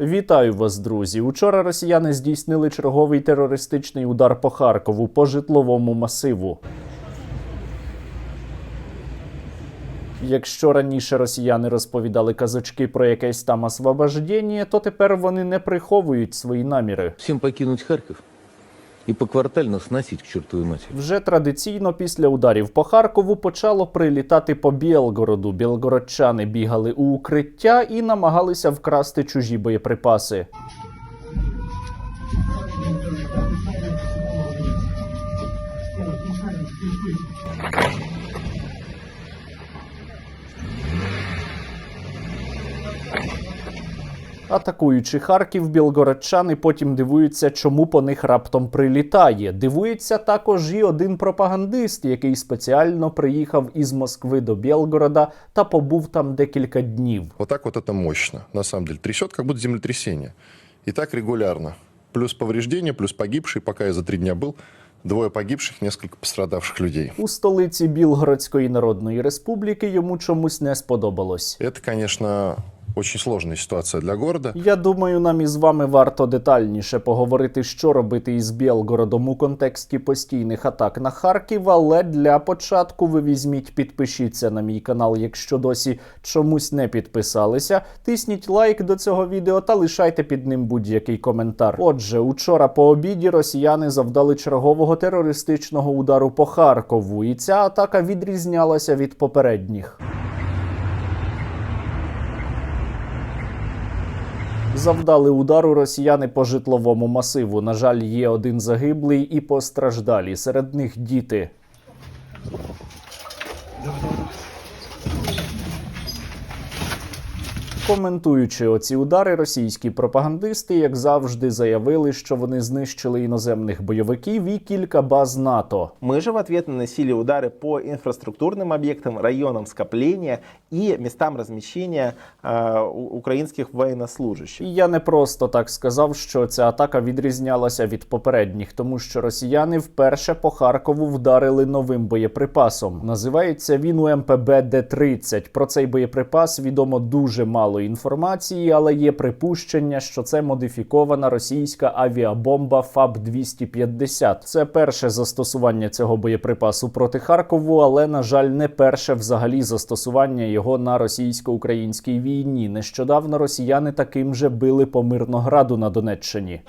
Вітаю вас, друзі. Учора росіяни здійснили черговий терористичний удар по Харкову по житловому масиву. Якщо раніше росіяни розповідали казочки про якесь там освобождення, то тепер вони не приховують свої наміри. Всім покинуть Харьков и поквартально сносить к чертовой матері. Вже традиційно після ударів по Харкову почало прилітати по Білгороду. Білгородчани бігали у укриття і намагалися вкрасти чужі боєприпаси. Атакуючи Харків, білгородчани потім дивуються, чому по них раптом прилітає. Дивується також і один пропагандист, який спеціально приїхав із Москви до Білгорода та побув там декілька днів. Вот так вот это мощно, на самом деле. Трясет, как будто землетрясение. И так регулярно. Плюс повреждения, плюс погибшие. Пока я за три дня был, двое погибших, несколько пострадавших людей. У столиці Білгородської Народної Республіки йому чомусь не сподобалось. Это, конечно, очень сложная ситуация для города. Я думаю, нам із вами варто детальніше поговорити, що робити із Білгородом у контексті постійних атак на Харків. Але для початку ви візьміть, підпишіться на мій канал, якщо досі чомусь не підписалися. Тисніть лайк до цього відео та лишайте під ним будь-який коментар. Отже, учора по обіді росіяни завдали чергового терористичного удару по Харкову, і ця атака відрізнялася від попередніх. Завдали удару росіяни по житловому масиву. На жаль, є один загиблий і постраждалі. Серед них діти. Коментуючи оці удари, російські пропагандисти, як завжди, заявили, що вони знищили іноземних бойовиків і кілька баз НАТО. Мы же в ответ наносили удары по инфраструктурным объектам, районам скопления и местам размещения э, у- украинских военнослужащих. І я не просто так сказав, що ця атака відрізнялася від попередніх, тому що росіяни вперше по Харкову вдарили новим боєприпасом. Називається він УМПБ Д-30. Про цей боєприпас відомо дуже мало інформації, але є припущення, що це модифікована російська авіабомба ФАБ-250. Це перше застосування цього боєприпасу проти Харкову, але на жаль, не перше взагалі застосування його на російсько-українській війні. Нещодавно росіяни таким же били по Мирнограду на Донеччині.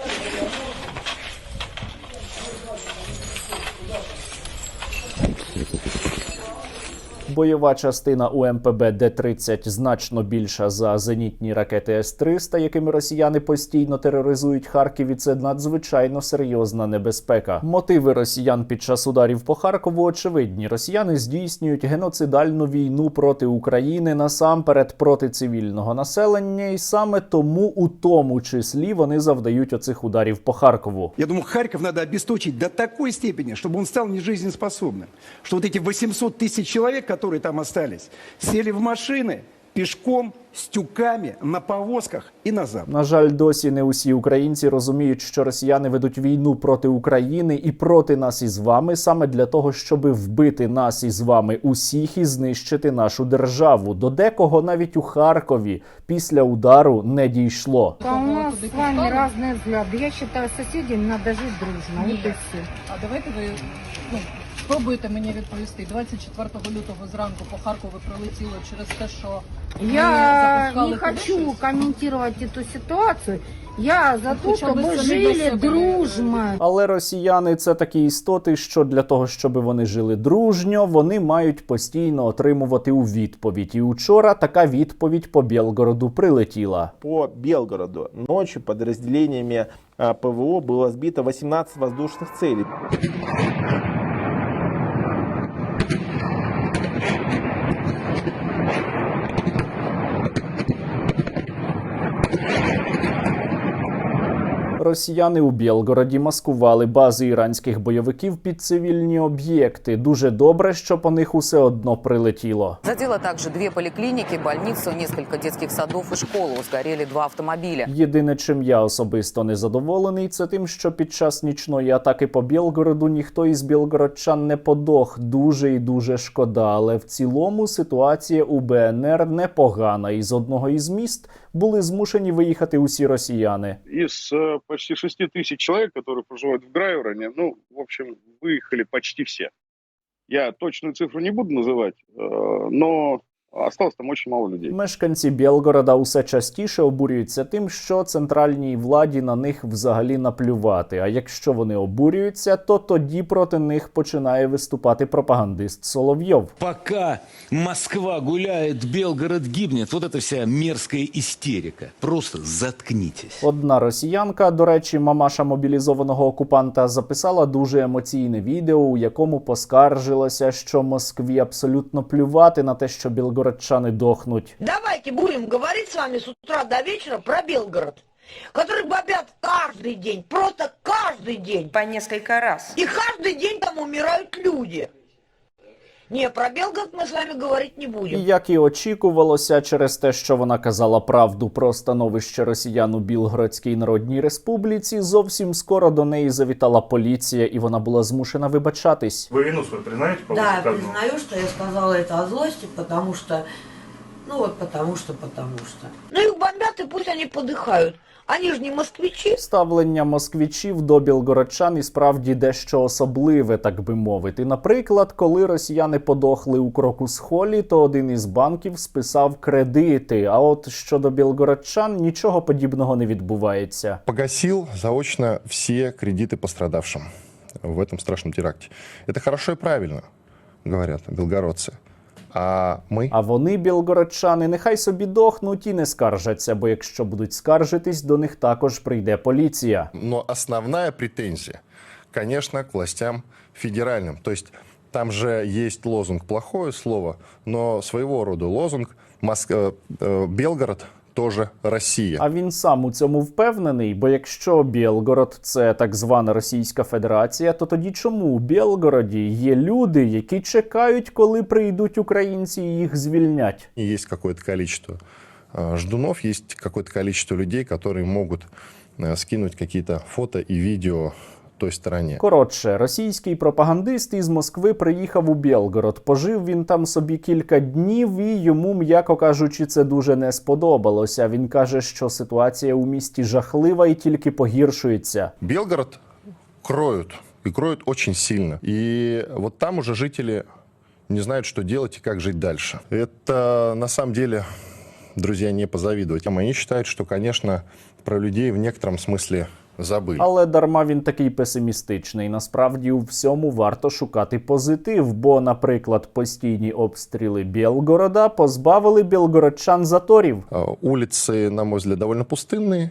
Бойова частина УМПБ Д-30 значно більша за зенітні ракети С-300, якими росіяни постійно тероризують Харків, і це надзвичайно серйозна небезпека. Мотиви росіян під час ударів по Харкову очевидні. Росіяни здійснюють геноцидальну війну проти України насамперед проти цивільного населення, і саме тому, у тому числі, вони завдають оцих ударів по Харкову. Я думаю, Харьков надо обесточить до такой степени, чтобы он стал нежизнеспособным. Что вот эти 800 тысяч человек, которые там остались, сели в машины пешком, с тюками, на повозках и назад. На жаль, досі не усі українці розуміють, що росіяни ведуть війну проти України і проти нас із вами саме для того, щоб вбити нас із вами усіх і знищити нашу державу. До декого навіть у Харкові після удару не дійшло. Да у нас с вами разные взгляды. Я считаю, соседям надо жить дружно. Вот и все. А давайте ви ну, спробуйте мені відповісти. 24 лютого зранку по Харкову прилетіло через те, що ми Я запускали не хочу туди щось. комментировать эту ситуацию. Я за то, Хоча б чтобы самі для жили себе. дружно. Але росіяни це такі істоти, що для того, щоб вони жили дружньо, вони мають постійно отримувати у відповідь. І учора така відповідь по Білгороду прилетіла. По Белгороду ночью подразделениями э, ПВО было сбито 18 воздушных целей. Росіяни у Білгороді маскували бази іранських бойовиків під цивільні об'єкти. Дуже добре, що по них усе одно прилетіло. Задело также две поликлиники, больницу, несколько детских садов и школу. Сгорели два автомобиля. Єдине, чим я особисто не задоволений, це тим, що під час нічної атаки по Білгороду ніхто із білгородчан не подох. Дуже і дуже шкода. Але в цілому ситуація у БНР непогана. І з одного із міст були змушені виїхати усі росіяни. из э, почти 6 тысяч человек, которые проживают в Грайвороне, ну, в общем, выехали почти все. Я точную цифру не буду называть, э, но осталось там очень мало людей. Мешканці Білгорода усе частіше обурюються тим, що центральній владі на них взагалі наплювати. А якщо вони обурюються, то тоді проти них починає виступати пропагандист Соловйов. Пока Москва гуляет, Белгород гибнет. Вот эта вся мерзкая истерика. Просто заткнитесь. Одна росіянка, до речі, мамаша мобілізованого окупанта, записала дуже емоційне відео, у якому поскаржилася, що Москві абсолютно плювати на те, що білгородчани дохнуть. Давайте будем говорить с вами с утра до вечера про Белгород, который бомбят каждый день, просто каждый день. По несколько раз. И каждый день там умирают люди. Не, про Белгород мы с вами говорить не І будем. як і очікувалося, через те, що вона казала правду про становище росіян у Білгородській Народній Республіці, зовсім скоро до неї завітала поліція, і вона була змушена вибачатись. Вы вину свою признаете? Да, я признаю, что я сказала это от злости, потому что... Ну вот потому что, потому что. Ну их бомбят, и пусть они подыхают. Они же не москвичи. Ставлення москвичів до білгородчан і справді дещо особливе, так би мовити. Наприклад, коли росіяни подохли у Крокус-Холі, то один із банків списав кредити. А от щодо білгородчан нічого подібного не відбувається. Погасил заочно все кредиты пострадавшим в этом страшном теракте. Это хорошо и правильно, говорят белгородцы. А мы... А вони, білгородчани, нехай собі дохнуть і не скаржаться, бо якщо будуть скаржитись, до них також прийде поліція. Но основная претензия, конечно, к властям федеральным. То есть там же есть лозунг плохое слово, но своего рода лозунг Моск... э, э, Белгород тоже Россия. А він сам у цьому впевнений, бо якщо Білгород це так звана Російська Федерація, то тоді чому у Білгороді є люди, які чекають, коли прийдуть українці і їх звільнять? И есть какое-то количество э, ждунов, есть какое-то количество людей, которые могут э, скинуть какие-то фото и видео Той стороне. Коротше, російський пропагандист із Москви приїхав у Білгород. Пожив він там собі кілька днів, і йому, м'яко кажучи, це дуже не сподобалося. Він каже, що ситуація у місті жахлива і тільки погіршується. Белгород кроют, и кроют очень сильно. И вот там уже жители не знают, что делать и как жить дальше. Это на самом деле, друзья, не позавидовать. Они считают, что, конечно, про людей в некотором смысле забыли. Але дарма він такий песимістичний. Насправді у всьому варто шукати позитив. Бо, наприклад, постійні обстріли Білгорода позбавили білгородчан заторів. Э, Улицы, на мой взгляд, довольно пустынные.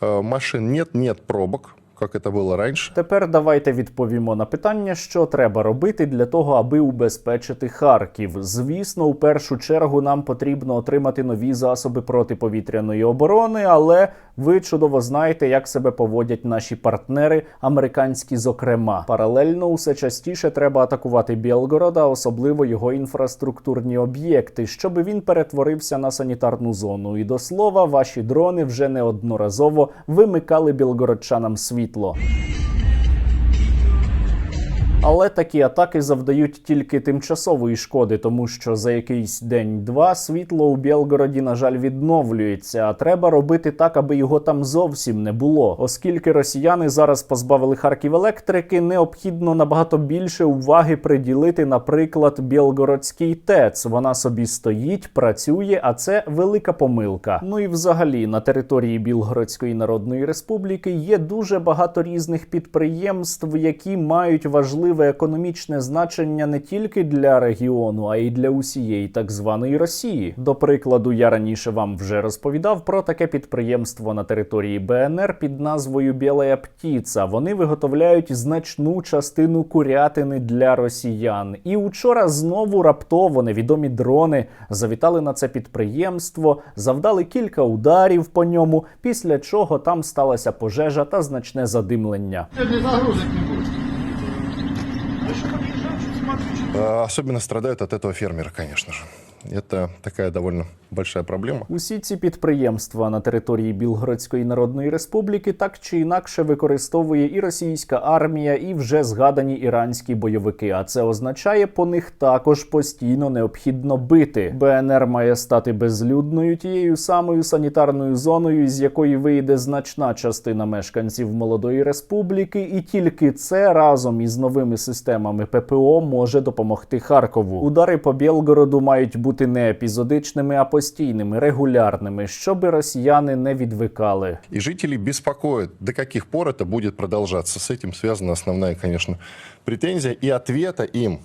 Э, Машин нет, нет пробок, как это было раньше. Тепер давайте відповімо на питання, що треба робити для того, аби убезпечити Харків. Звісно, у першу чергу нам потрібно отримати нові засоби протиповітряної оборони, але ви чудово знаєте, як себе поводять наші партнери, американські, зокрема. Паралельно усе частіше треба атакувати Білгород, а особливо його інфраструктурні об'єкти, щоб він перетворився на санітарну зону. І до слова, ваші дрони вже неодноразово вимикали білгородчанам світло. Але такі атаки завдають тільки тимчасової шкоди, тому що за якийсь день-два світло у Білгороді, на жаль, відновлюється. А треба робити так, аби його там зовсім не було. Оскільки росіяни зараз позбавили Харків електрики, необхідно набагато більше уваги приділити, наприклад, Білгородський ТЕЦ. Вона собі стоїть, працює, а це велика помилка. Ну і взагалі на території Білгородської Народної Республіки є дуже багато різних підприємств, які мають важливу важливе економічне значення не тільки для регіону, а й для усієї так званої Росії. До прикладу, я раніше вам вже розповідав про таке підприємство на території БНР під назвою Білая Птіца. Вони виготовляють значну частину курятини для росіян. І учора знову раптово невідомі дрони завітали на це підприємство, завдали кілька ударів по ньому, після чого там сталася пожежа та значне задимлення. А, Особенно страдают от этого фермеры, конечно же. Это такая довольно большая проблема. Усі ці підприємства на території Білгородської Народної Республіки так чи інакше використовує і російська армія, і вже згадані іранські бойовики. А це означає, по них також постійно необхідно бити. БНР має стати безлюдною тією самою санітарною зоною, з якої вийде значна частина мешканців молодої республіки, і тільки це разом із новими системами ППО може допомогти Харкову. Удари по Білгороду мають бути не епізодичними, а постійними, регулярними, щоби росіяни не відвикали. І жителі беспокоит, до яких пор это будет продолжаться. С этим связана основная, конечно, претензия. і ответа им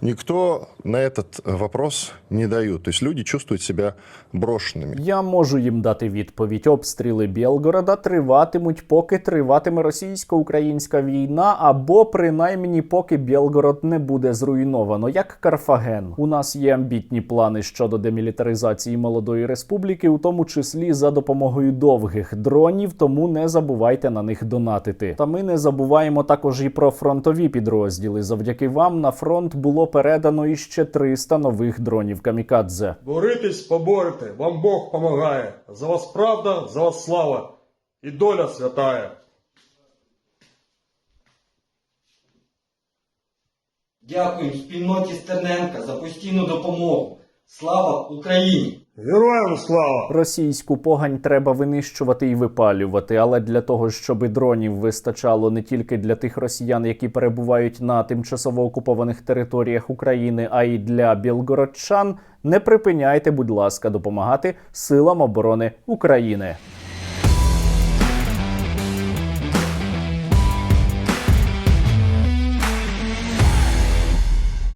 никто на этот вопрос не дает. То есть люди чувствуют себя брошенными. Я можу їм дати відповідь. Обстріли Білгорода триватимуть, поки триватиме російсько-українська війна, або принаймні поки Білгород не буде зруйновано, як Карфаген. У нас є амбітні плани щодо демілітаризації молодої республіки, у тому числі за допомогою довгих дронів. Тому не забувайте на них донатити. Та ми не забуваємо також і про фронтові підрозділи. Завдяки вам на фронт було передано іще 300 нових дронів камікадзе. Боритесь, поборете, вам Бог помагає. За вас правда, за вас слава і доля святая. Дякую спільноті Стерненка за постійну допомогу. Слава Україні! Героям слава! Російську погань треба винищувати і випалювати, але для того, щоб дронів вистачало не тільки для тих росіян, які перебувають на тимчасово окупованих територіях України, а й для білгородчан, не припиняйте, будь ласка, допомагати силам оборони України.